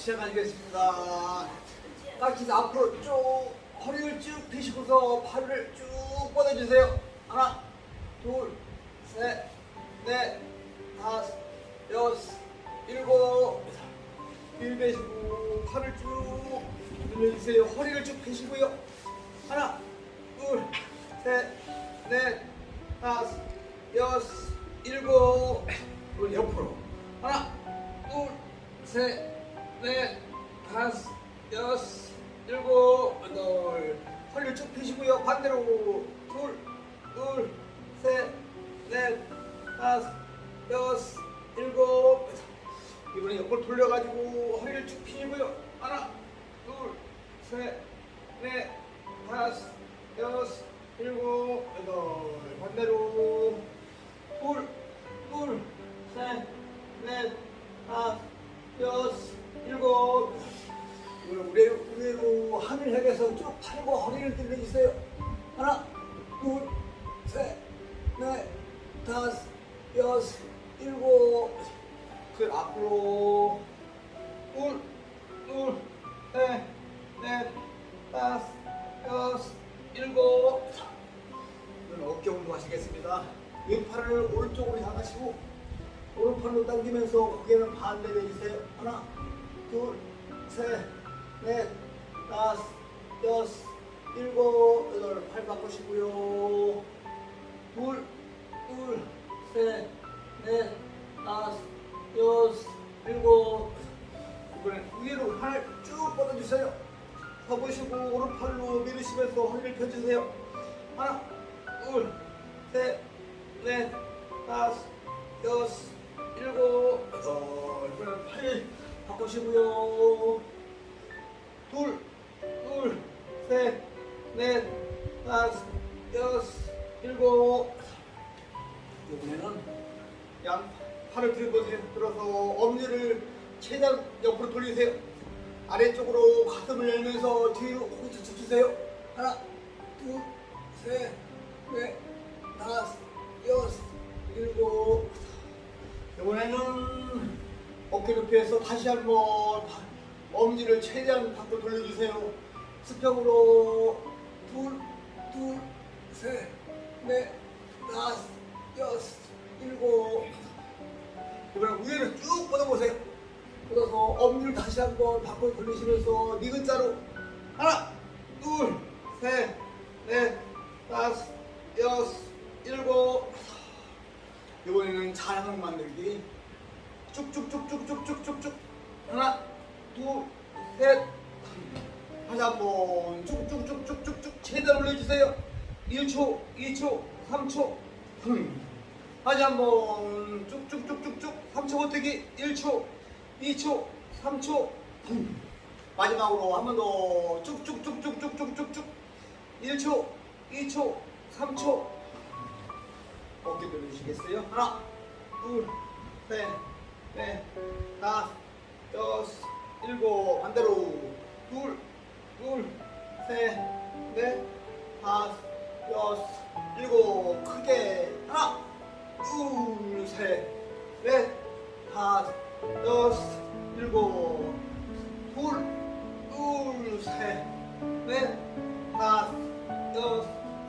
시작하겠습니다. 깍지 앞으로 쭉 허리를 쭉 펴시고서 팔을 쭉 뻗어주세요. 하나, 둘, 셋, 넷, 다섯, 여섯, 일곱, 일 배시고 팔을 쭉 늘려주세요. 허리를 쭉 펴시고요. 하나, 둘, 셋, 넷, 다섯, 여섯, 일곱, 옆으로. 하나, 둘, 셋, 넷, 다섯, 여섯, 일곱, 여덟. 허리를 쭉 펴시고요. 반대로 둘, 둘, 셋, 넷, 다섯, 여섯, 일곱. 이번에 옆으로 돌려가지고 허리를 쭉 펴시고요. 하나, 둘, 셋, 넷, 다섯, 여섯, 일곱, 여덟. 반대로 둘, 둘, 셋, 넷, 다섯, 여섯, 일곱. 이걸 위로, 위로 하늘 향해서 쭉 팔고 허리를 들려주세요. 하나, 둘, 셋, 넷, 다섯, 여섯, 일곱. 그 앞으로 둘, 둘, 셋, 넷, 다섯, 여섯, 일곱. 이건 어깨 운동 하시겠습니다. 왼팔을 오른쪽으로 향하시고 오른팔로 당기면서 고개는 반대로 해주세요. 하나, 둘, 셋, 넷, 다섯, 여섯, 일곱, 여덟. 팔 바꾸시고요. 바꾸시고요. 둘, 둘, 셋, 넷, 다섯, 여섯, 일곱. 이번에는 양 팔을 들고 들어서 엄지를 최대한 옆으로 돌리세요. 아래쪽으로 가슴을 열면서 뒤로 고개 젖혀주세요. 하나, 둘, 셋, 넷, 다섯, 어깨 높이에서 다시 한번 바- 엄지를 최대한 밖으로 돌려주세요. 수평으로 둘, 둘, 셋, 넷, 다섯, 여섯, 일곱. 이번엔 위로 쭉 뻗어보세요. 뻗어서 엄지를 다시 한번 밖으로 돌리시면서 니근자로 하나, 둘, 셋, 넷, 다섯, 여섯, 일곱. 이번에는 자양 만들기. 쭉쭉쭉쭉쭉쭉쭉쭉. 하나, 둘, 셋. 다시 한번 쭉쭉쭉쭉쭉쭉 최대한 올려주세요. 1초, 2초, 3초. 다시 한번 쭉쭉쭉쭉쭉 3초 버티기 1초 2초 3초 마지막으로 한 번 더 쭉쭉쭉쭉쭉쭉쭉쭉 1초 2초 3초 어깨 돌려주시겠어요? 하나 둘셋 넷 다섯 여섯 일곱 반대로. 둘 둘 셋 넷 다섯 여섯 일곱. 크게. 하나 둘, 셋, 넷, 다섯, 여섯, 일곱, 둘, 둘, 셋, 넷, 다섯, 여섯,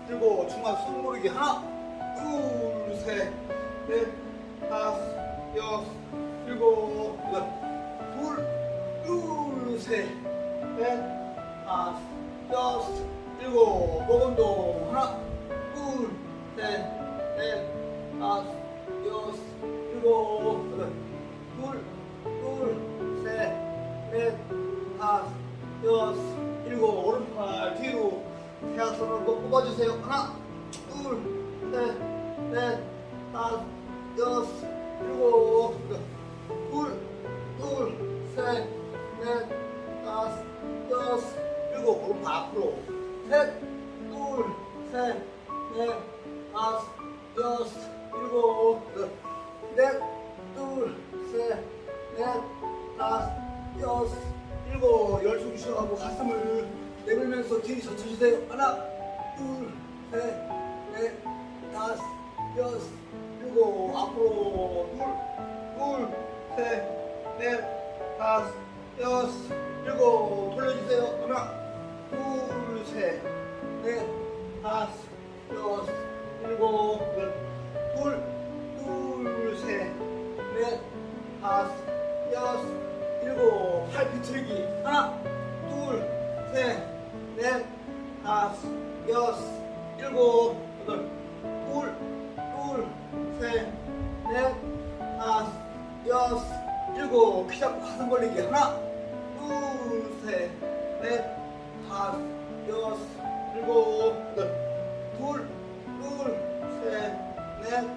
일곱, 중간 숨 고르기. 하나, 둘, 셋, 넷, 다섯, 여섯, 일곱, 여덟, 둘, 둘, 셋, 넷, 다섯, 여섯, 일곱, 목운동. 하나, 둘, 셋, 넷, 다섯, 여섯, 일곱, 여덟, 둘, 둘, 셋, 넷, 다섯, 여섯, 일곱, 오른팔 뒤로 한번 뽑아주세요. 하나, 둘, 셋, 넷, 다섯, 여섯, 일곱, 여덟, 둘, 둘, 셋, 넷, 다섯, 여섯, 일곱, 오른팔 앞으로. 셋, 둘, 셋, 넷, 다섯, 여섯, 일곱, 넷, 둘, 셋, 넷, 다섯, 여섯, 일곱, 열숨 쉬어가고 가슴을 내밀면서 뒤에 젖혀주세요. 하나, 둘, 셋, 넷, 다섯, 여섯, 일곱, 앞으로 둘, 둘, 셋, 넷, 다섯, 여섯, 일곱. 돌려주세요. 하나, 둘, 셋, 넷, 다섯, 여섯, 일곱, 둘, 둘, 셋, 넷, 다섯, 여섯, 일곱, 팔 비틀기. 하나, 둘, 셋, 넷, 다섯, 여섯, 일곱, 여덟, 둘, 둘, 셋, 넷, 다섯, 여섯, 일곱. 키 잡고 가슴 벌리기. 하나, 둘, 셋, 넷, 다섯, 여섯, 일곱, 여덟, 둘, 둘, 셋, 넷,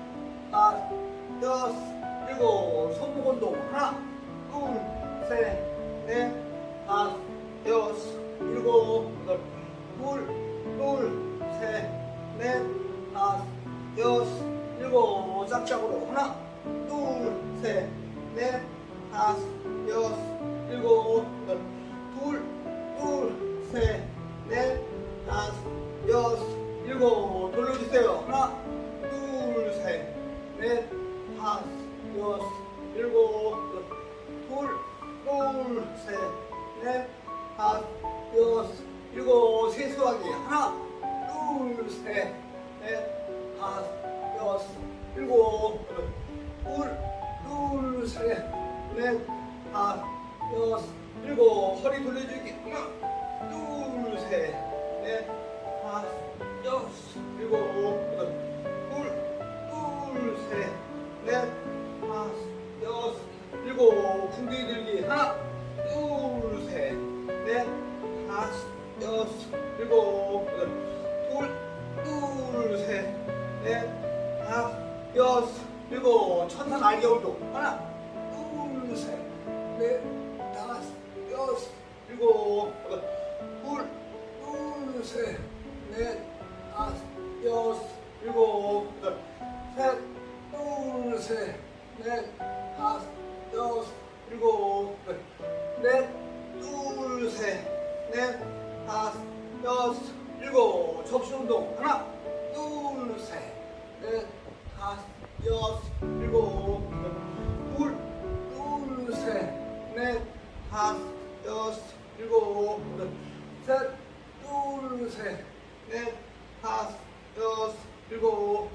다섯, 여섯, 일곱. 손목 운동. 하나, 둘, 셋, 넷, 다섯, 여섯, 일곱, 여덟, 둘, 둘, 셋, 넷, 다섯, 여섯, 일곱. 짝짝으로. 하나, 일곱, 여덟, 둘, 둘, 셋, 넷, 다섯, 여섯, 일곱. 허리 돌려주기. 하나, 둘, 셋, 넷, 다섯, 여섯, 일곱, 여덟, 둘, 둘, 셋, 넷, 다섯, 여섯, 일곱. 궁둥이 들기. 하나, 둘, 셋, 넷, 다섯, 여섯, 일곱, 여덟, 둘, 둘, 셋, 넷, 다섯, 여섯, 일곱. 천사 날개 운동. 하나, 둘, 셋, 넷, 다섯, 여섯, 일곱, 여덟, 둘, 둘, 셋, 넷, 다섯, 여섯, 일곱, 여덟, 셋, 둘, 셋, 넷, 다섯, 여섯, 일곱, 여덟, 넷, 둘, 셋, 넷, 다섯, 여섯, 일곱. 접시 운동. 하나, 둘, 셋, 넷, 다섯, 여섯, 일곱, 둘, 둘, 셋, 넷, 다섯, 여섯, 일곱, 셋, 둘, 셋, 넷, 다섯, 여섯, 일곱,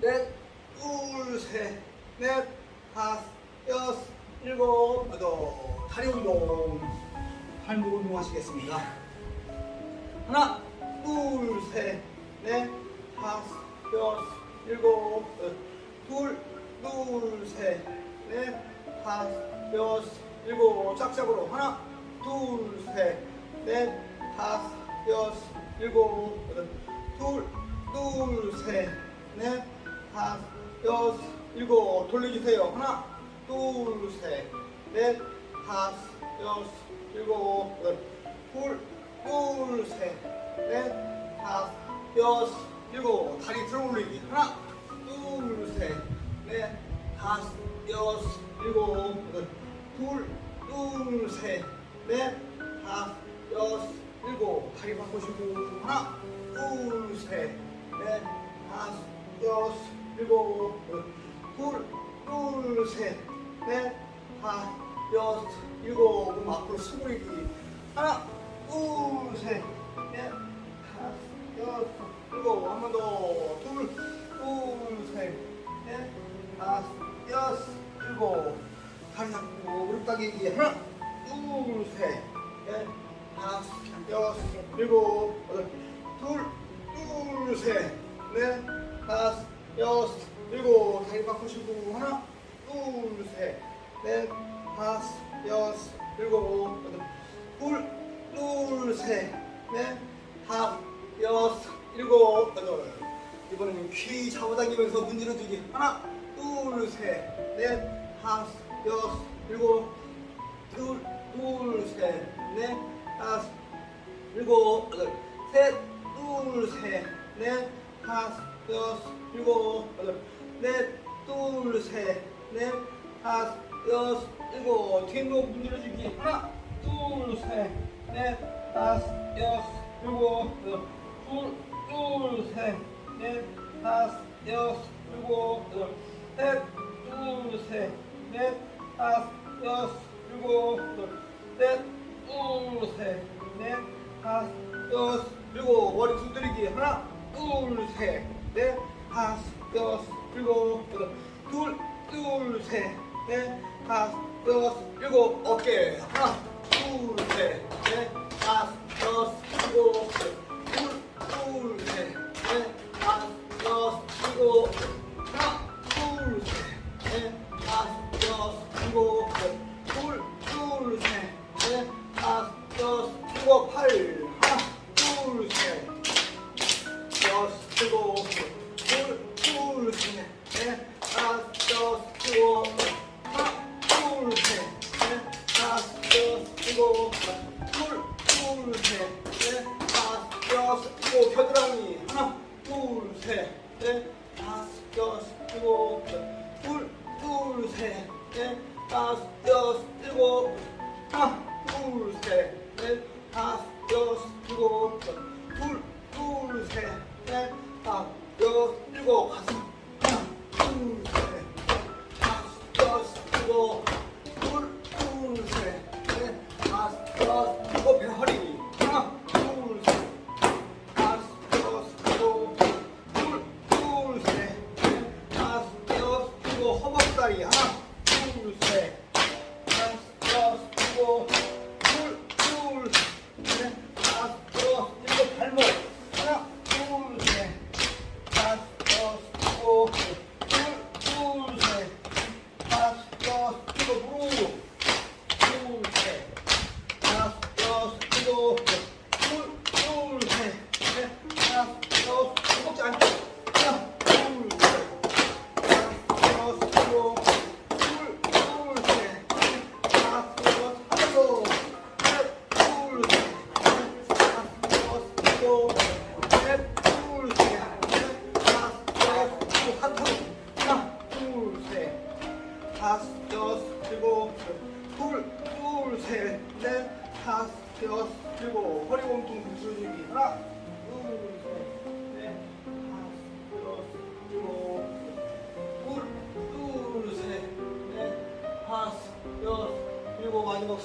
넷, 둘, 셋, 넷, 다섯, 여섯, 일곱, 여덟. 다리 운동. 팔목 운동 하시겠습니다. 하나, 둘, 셋, 넷, 다섯, 여섯, 일곱, 여덟, 둘, 둘, 셋, 넷, 다섯, 여섯, 일곱. 짝짝으로 하나, 둘, 셋, 넷, 다섯, 여섯, 일곱, 둘, 둘, 셋, 넷, 다섯, 여섯, 일곱. 돌려주세요. 하나, 둘, 셋, 넷, 다섯, 여섯, 일곱, 둘, 둘, 셋, 넷, 다섯, 여섯, 일곱. 다리 들어 올리기. 하나, 둘, 셋, 넷, 다섯, 여섯, 일곱, 여덟, 둘, 둘, 셋, 넷, 다섯, 여섯, 일곱. 다리 바꾸시고. 하나, 둘, 셋, 넷, 다섯, 여섯, 일곱, 여덟, 둘, 둘, 셋, 넷, 다섯, 여섯, 일곱. 몸 앞으로 수그리기. 하나, 하나, 둘, 셋, 넷, 다섯, 여섯, 일곱, 여덟. 둘, 둘, 셋, 넷, 다섯, 여섯, 일곱, 여덟. 이번에는 귀 잡아당기면서 문질러주기. 하나, 둘, 셋, 넷, 다섯, 여섯, 일곱, 둘, 둘, 셋, 넷, 다섯, 일곱, 여덟, 셋, 둘, 셋, 넷, 다섯, 여섯, 일곱, 여덟, 넷, 둘, 셋, 넷, 다섯, 여섯, 일곱. 뒤로 문드러지기. 하나, 둘, 셋, 넷, 다섯, 여섯, 일곱, 여덟. 둘, 둘, 셋, 넷, 다섯, 여섯, 일곱, 여덟. 셋, 둘, 셋, 넷, 다섯, 여섯, 일곱, 여덟. 셋, 둘, 셋, 넷, 다섯, 여섯, 일곱. 머리 두드리기. 하나, 둘, 셋, 넷, 다섯, 여섯. 일곱, 여덟, 둘, 둘, 셋, 넷, 다섯, 여섯, 일곱, 오케이. 하나, 둘, 셋.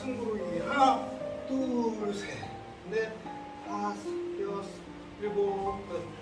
숨고르기 하나 둘셋넷 다섯 여섯 일곱 여덟.